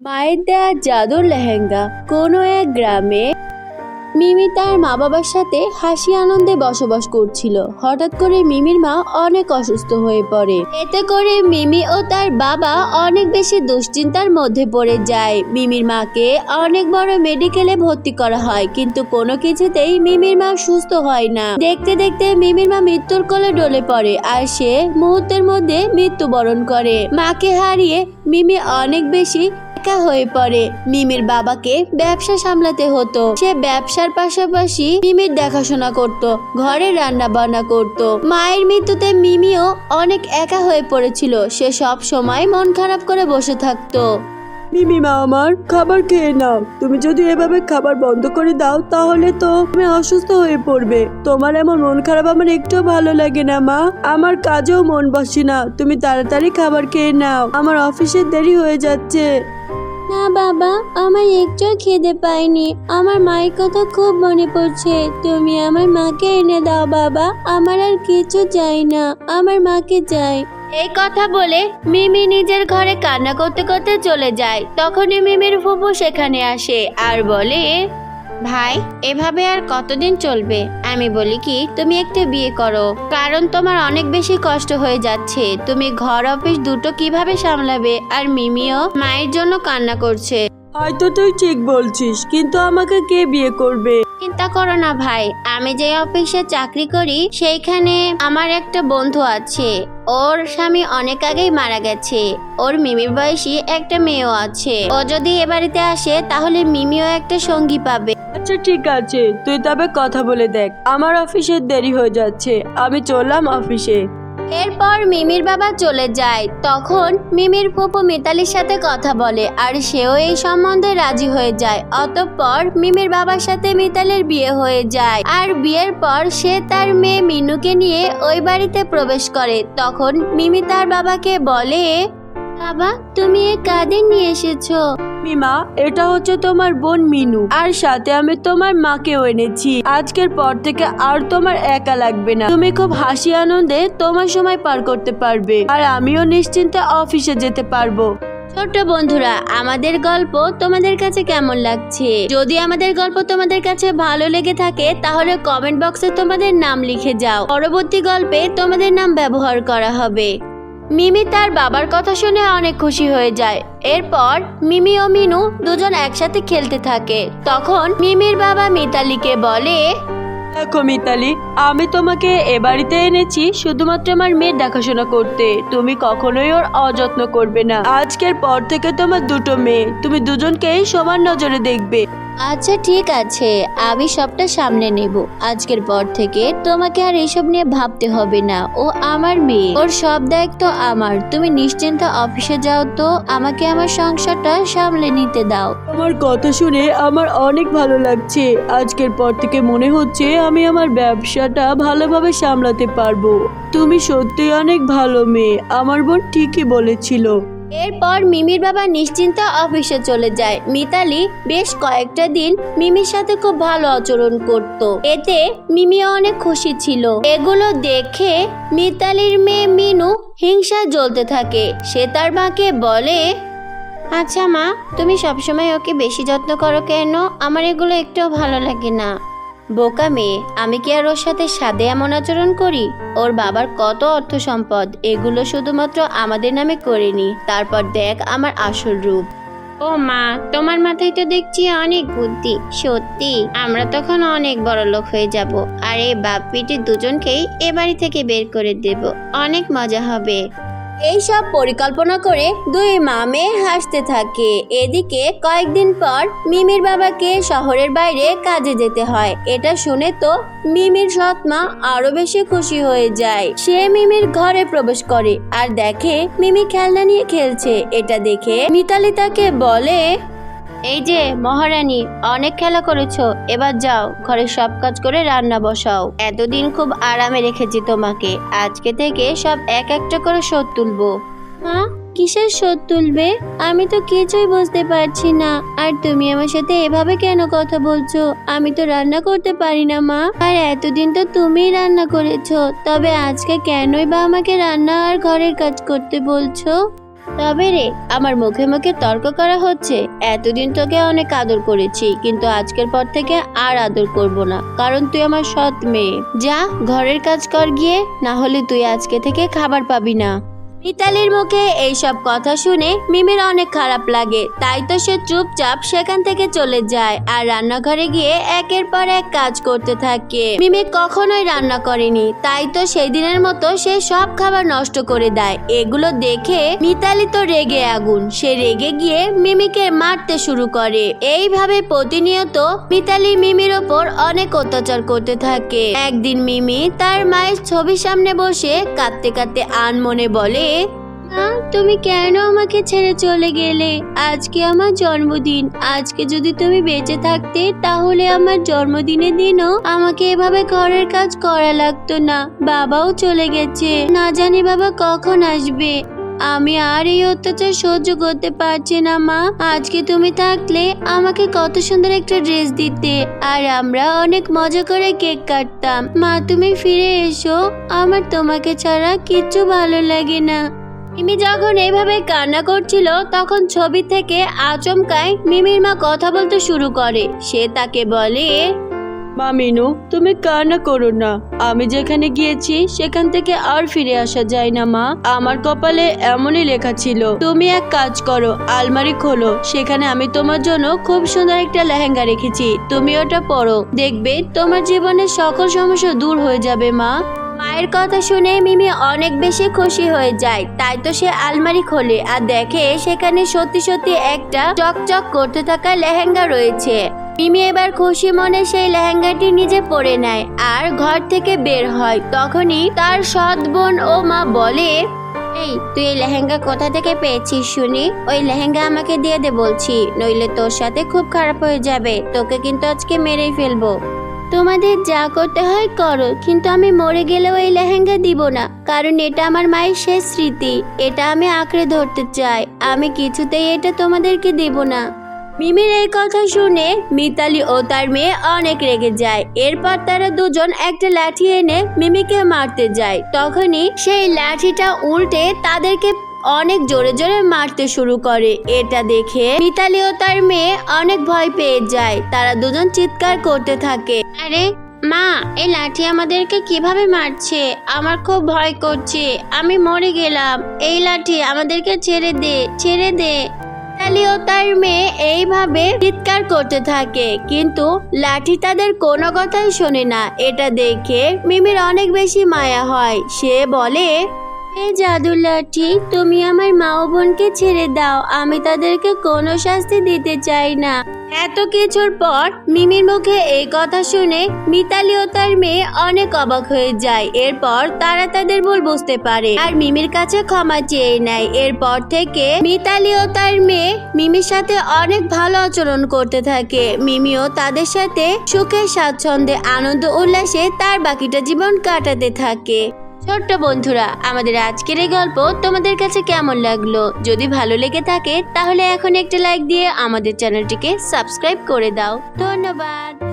মায়ের দেয়া জাদুর লেহেঙ্গা। কোনো এক গ্রামে মিমি তার মা বাবার সাথে হাসি আনন্দে বসবাস করছিল। হঠাৎ করে মিমির মা অনেক অসুস্থ হয়ে পড়ে। এতে করে মিমি ও তার বাবা অনেক বেশি দুশ্চিন্তার মধ্যে পড়ে যায়। মিমির মাকে অনেক বড় মেডিকেলে ভর্তি করা হয়, কিন্তু কোনো কিছুতেই মিমির মা সুস্থ হয় না। দেখতে দেখতে মিমির মা মৃত্যুর কোলে ডলে পড়ে আর সে মুহূর্তের মধ্যে মৃত্যুবরণ করে। মাকে হারিয়ে মিমি অনেক বেশি একা হয়ে পড়ে। মিমির বাবাকে ব্যবসা সামলাতে হতো। সে ব্যবসার পাশাপাশি মিমির দেখাশোনা করত ঘরে রান্না বান্না করত। মায়ের মৃত্যুতে মিমিও অনেক একা হয়ে পড়েছিল। সে সব সময় মন খারাপ করে বসে থাকতো। মিমি মা আমার, খাবার খেয়ে নাও। তুমি যদি এভাবে খাবার বন্ধ করে দাও, তাহলে তো তুমি অসুস্থ হয়ে পড়বে। তোমার এমন মন খারাপ আমার একটু ভালো লাগে না, মা। আমার কাজেও মন বসে না। তুমি তাড়াতাড়ি খাবার খেয়ে নাও। আমার অফিসে দেরি হয়ে যাচ্ছে। না বাবা, আমার একটু খেতে পাইনি আমার মায়ের কথা খুব মনে পড়ছে। তুমি আমার মাকে এনে দাও বাবা। আমার আর কিছু চাই না। আমার মাকে চাই। এই কথা বলে মিমি নিজের ঘরে কান্না করতে করতে চলে যায়। তখনই মিমির ফুপু সেখানে আসে আর বলে, ভাই, এভাবে আর কতদিন চলবে? আমি বলি কি, তুমি একটা বিয়ে করো। কারণ তোমার অনেক বেশি কষ্ট হয়ে যাচ্ছে। তুমি ঘর অফিস দুটো কীভাবে সামলাবে? আর মিমিও মায়ের জন্য কান্না করছে। হয়তো তুই ঠিক বলছিস কিন্তু আমাকে কে বিয়ে করবে? চিন্তা করো না ভাই আমি যে অফিসে চাকরি করি সেইখানে আমার একটা বন্ধু আছে। ওর স্বামী অনেক আগেই মারা গেছে। ওর মিমির বয়সী একটা মেয়েও আছে। ও যদি এ বাড়িতে আসে তাহলে মিমিও একটা সঙ্গী পাবে। আচ্ছা ঠিক আছে। তুই তবে কথা বলে দেখ। আমার অফিসে দেরি হয়ে যাচ্ছে। আমি চললাম অফিসে। এরপর মিমির বাবা চলে যায়। তখন মিমির ফুপু মিতালির সাথে কথা বলে আর সেও এই সম্বন্ধে রাজি হয়ে যায়। অতঃপর মিমির বাবার সাথে মিতালির বিয়ে হয়ে যায়। আর বিয়ের পর সে তার মেয়ে মিনুকে নিয়ে ওই বাড়িতে প্রবেশ করে। তখন মিমি তার বাবাকে বলে, বাবা, তুমি এ কাদের নিয়ে এসেছ? মিমা এটা হচ্ছে তোমার বোন মিনু। আর সাথে আমি তোমার মাকেও এনেছি। আজকের পর থেকে আর তোমার একা লাগবে না। তুমি খুব হাসি আনন্দে তোমার সময় পার করতে পারবে। আর আমিও নিশ্চিন্তে অফিসে যেতে পারব। ছোট্ট বন্ধুরা, আমাদের গল্প তোমাদের কাছে কেমন লাগছে? যদি আমাদের গল্প তোমাদের কাছে ভালো লেগে থাকে, তাহলে কমেন্ট বক্সে তোমাদের নাম লিখে যাও। পরবর্তী গল্পে তোমাদের নাম ব্যবহার করা হবে। মিমি তার বাবার কথা শুনে অনেক খুশি হয়ে যায়। এরপর মিমি ও মিনু দুজন একসাথে খেলতে থাকে। তখন মিমির বাবা মিতালিকে বলে, দেখো মিতালি, আমি তোমাকে এ বাড়িতে এনেছি শুধুমাত্র আমার মেয়ের দেখাশোনা করতে। তুমি কখনোই ওর অযত্ন করবে না। আজকের পর থেকে তোমার দুটো মেয়ে। তুমি দুজনকেই সমান নজরে দেখবে। আচ্ছা ঠিক আছে। আমি সবটা সামনে নেব। আজকের পর থেকে তোমাকে আর এসব নিয়ে ভাবতে হবে না। ও আমার মেয়ে। ওর সব দায়িত্ব আমার। তুমি নিশ্চিন্ত অফিসে যাও তো। আমাকে আমার সংসারটা সামলে নিতে দাও। আমার কথা শুনে আমার অনেক ভালো লাগছে। আজকের পর থেকে মনে হচ্ছে আমি আমার ব্যবসাটা ভালোভাবে সামলাতে পারব। তুমি সত্যি অনেক ভালো মেয়ে। আমার বোন ঠিকই বলেছিল। এরপর মিমির বাবা নিশ্চিন্তে অফিসে চলে যায়। মিতালি বেশ কয়েকটা দিন মিমির সাথে খুব ভালো আচরণ করত। এতে মিমি অনেক খুশি ছিল। এগুলো দেখে মিতালির মেয়ে মিনু হিংসা জ্বলতে থাকে। সে তার মাকে বলে আচ্ছা মা, তুমি সবসময় ওকে বেশি যত্ন করো কেন? আমার এগুলো একটুও ভালো লাগে না। বোকা মেয়ে, আমি কি আর ওর সাথে সাদে এমন আচরণ করি? ওর বাবার কত অর্থ সম্পদ, এগুলো শুধুমাত্র আমাদের নামে করিনি। তারপর দেখ আমার আসল রূপ। ও মা, তোমার মাথায় তো দেখছি অনেক বুদ্ধি। সত্যি, আমরা তখন অনেক বড় লোক হয়ে যাব। আর এই বাপ পিটি দুজনকেই এ বাড়ি থেকে বের করে দেব। অনেক মজা হবে। এইসব পরিকল্পনা করে দুই মা মেয়ে হাসতে থাকে। এদিকে কয়েকদিন পর মিমির বাবাকে শহরের বাইরে কাজে যেতে হয়। এটা শুনে তো মিমির সৎ মা আরও বেশি খুশি হয়ে যায়। সে মিমির ঘরে প্রবেশ করে আর দেখে মিমি খেলনা নিয়ে খেলছে। এটা দেখে মিতালি তাকে বলে এই যে, মহারানী, অনেক খেলা করেছ। এবার যাও, ঘরে সব কাজ করে রান্না বসাও। এতদিন খুব আরামে রেখেছি তোমাকে। আজকে থেকে সব এক একটা করে শোধ তুলবো। মা, কিসের শোধ তুলবে? আমি তো কিছুই বুঝতে পারছি না। আর তুমি আমার সাথে এভাবে কেন কথা বলছো? আমি তো রান্না করতে পারি না, মা। আর এতদিন তো তুমিই রান্না করেছ। তবে আজকে কেনই বা আমাকে রান্না আর ঘরের কাজ করতে বলছো? তবে রে, আমার মুখে মুখে তর্ক করা হচ্ছে। এতদিন তোকে অনেক আদর করেছি, কিন্তু আজকের পর থেকে আর আদর করব না, কারণ তুই আমার সৎ মেয়ে। যা, ঘরের কাজ কর গিয়ে, না হলে তুই আজকে থেকে খাবার পাবি না। মিতালির মুখে এইসব কথা শুনে মিমির অনেক খারাপ লাগে। তাই তো সে চুপচাপ সেখান থেকে চলে যায় আর রান্নাঘরে গিয়ে একের পর এক কাজ করতে থাকে। মিমি কখনোই রান্না করেনি, তাই তো সেই দিনের মতো সে সব খাবার নষ্ট করে দেয়। এগুলো দেখে মিতালি তো রেগে আগুন। সে রেগে গিয়ে মিমিকে মারতে শুরু করে। এইভাবে প্রতিনিয়ত মিতালি মিমির ওপর অনেক অত্যাচার করতে থাকে। একদিন মিমি তার মায়ের ছবির সামনে বসে কাঁদতে কাঁদতে আনমনে বলে মা, তুমি কেন আমাকে ছেড়ে চলে গেলে? আজকে আমার জন্মদিন। আজকে যদি তুমি বেঁচে থাকতে, তাহলে আমার জন্মদিনের দিনও আমাকে এভাবে ঘরের কাজ করা লাগতো না। বাবাও চলে গেছে। না জানি বাবা কখন আসবে। আমি আর এই অত্যাচার সহ্য করতে পারছি না, মা। আজকে তুমি থাকলে আমাকে কত সুন্দর একটা ড্রেস দিতে, আর আমরা অনেক মজা করে কেক কাটতাম। মা, তুমি ফিরে এসো। আমার তোমাকে ছাড়া কিচ্ছু ভালো লাগে না। মিমি যখন এইভাবে কান্না করছিল, তখন ছবি থেকে আচমকায় মিমির মা কথা বলতে শুরু করে। সে তাকে বলে মা মিনু, তুমি কান্না করো না। আমি যেখানে গিয়েছি, সেখান থেকে আর ফিরে আসা যায় না, মা। আমার কপালে এমনই লেখা ছিল, তুমি এক কাজ করো, আলমারি খোলো। সেখানে আমি তোমার জন্য খুব সুন্দর একটা লেহেঙ্গা রেখেছি। তুমি ওটা পরো। দেখবে, তোমার জীবনের সকল সমস্যা দূর হয়ে যাবে, মা। মায়ের কথা শুনে মিমি অনেক বেশি খুশি হয়ে যায়। তাই তো সে আলমারি খোলে আর দেখে সেখানে সত্যি সত্যি একটা চকচক করতে থাকা লেহেঙ্গা রয়েছে। মিমি এবার খুশি মনে সেই লেহেঙ্গাটি নিজে পরে নেয় আর ঘর থেকে বের হয়। তখনই তার সৎ বোন ও মা বলে, এই, তুই এই লেহেঙ্গা কোথা থেকে পেয়েছিস শুনি? ওই লেহেঙ্গা আমাকে দিয়ে দে বলছি, নইলে তোর সাথে খুব খারাপ হয়ে যাবে। তোকে কিন্তু আজকে মেরেই ফেলব। তোমাদের যা করতে হয় করো, কিন্তু আমি মরে গেলেও এই লেহেঙ্গা দিব না, কারণ এটা আমার মায়ের শেষ স্মৃতি। এটা আমি আঁকড়ে ধরতে চাই। আমি কিছুতেই এটা তোমাদেরকে দেব না। মিমির এই কথা শুনে মিতালি ও তার মেয়ে অনেক রেগে যায়। এরপর তারা দুজন একটা লাঠি এনে মিমিকে মারতে যায়। তখনই সেই লাঠিটা উল্টে তাদেরকে অনেক জোরে জোরে মারতে শুরু করে। এটা দেখে মিতালি ও তার মেয়ে অনেক ভয় পেয়ে যায়। তারা দুজন চিৎকার করতে থাকে। আরে, মা, এই লাঠি আমাদেরকে কীভাবে মারছে? আমার খুব ভয় করছে। আমি মরে গেলাম। এই লাঠি আমাদেরকে ছেড়ে দে ছেড়ে দে। মিতালি ও তার মেয়ে এইভাবে চিৎকার করতে থাকে। কিন্তু লাঠি তাদের কোনো কথাই শোনে না। এটা দেখে মিমির অনেক বেশি মায়া হয়। সে বলে এ জাদু লাঠি, তুমি আমার মা ও বোনকে ছেড়ে দাও। আমি তাদেরকে কোনো শাস্তি দিতে চাই না। এত কিছুর পর মিমির মুখে এই কথা শুনে মিতালি ও তার মেয়ে অনেক অবাক হয়ে যায়। এরপর তারা তাদের ভুল বুঝতে পারে আর মিমির কাছে ক্ষমা চেয়ে নেয়। এরপর থেকে মিতালি ও তার মেয়ে মিমির সাথে অনেক ভালো আচরণ করতে থাকে। মিমিও তাদের সাথে সুখে, স্বাচ্ছন্দ্যে, আনন্দ, উল্লাসে তার বাকিটা জীবন কাটাতে থাকে। ছোট্ট বন্ধুরা, আমাদের আজকের এই গল্প তোমাদের কাছে কেমন লাগল? যদি ভালো লেগে থাকে, তাহলে এখন একটা লাইক দিয়ে আমাদের চ্যানেলটিকে সাবস্ক্রাইব করে দাও। ধন্যবাদ।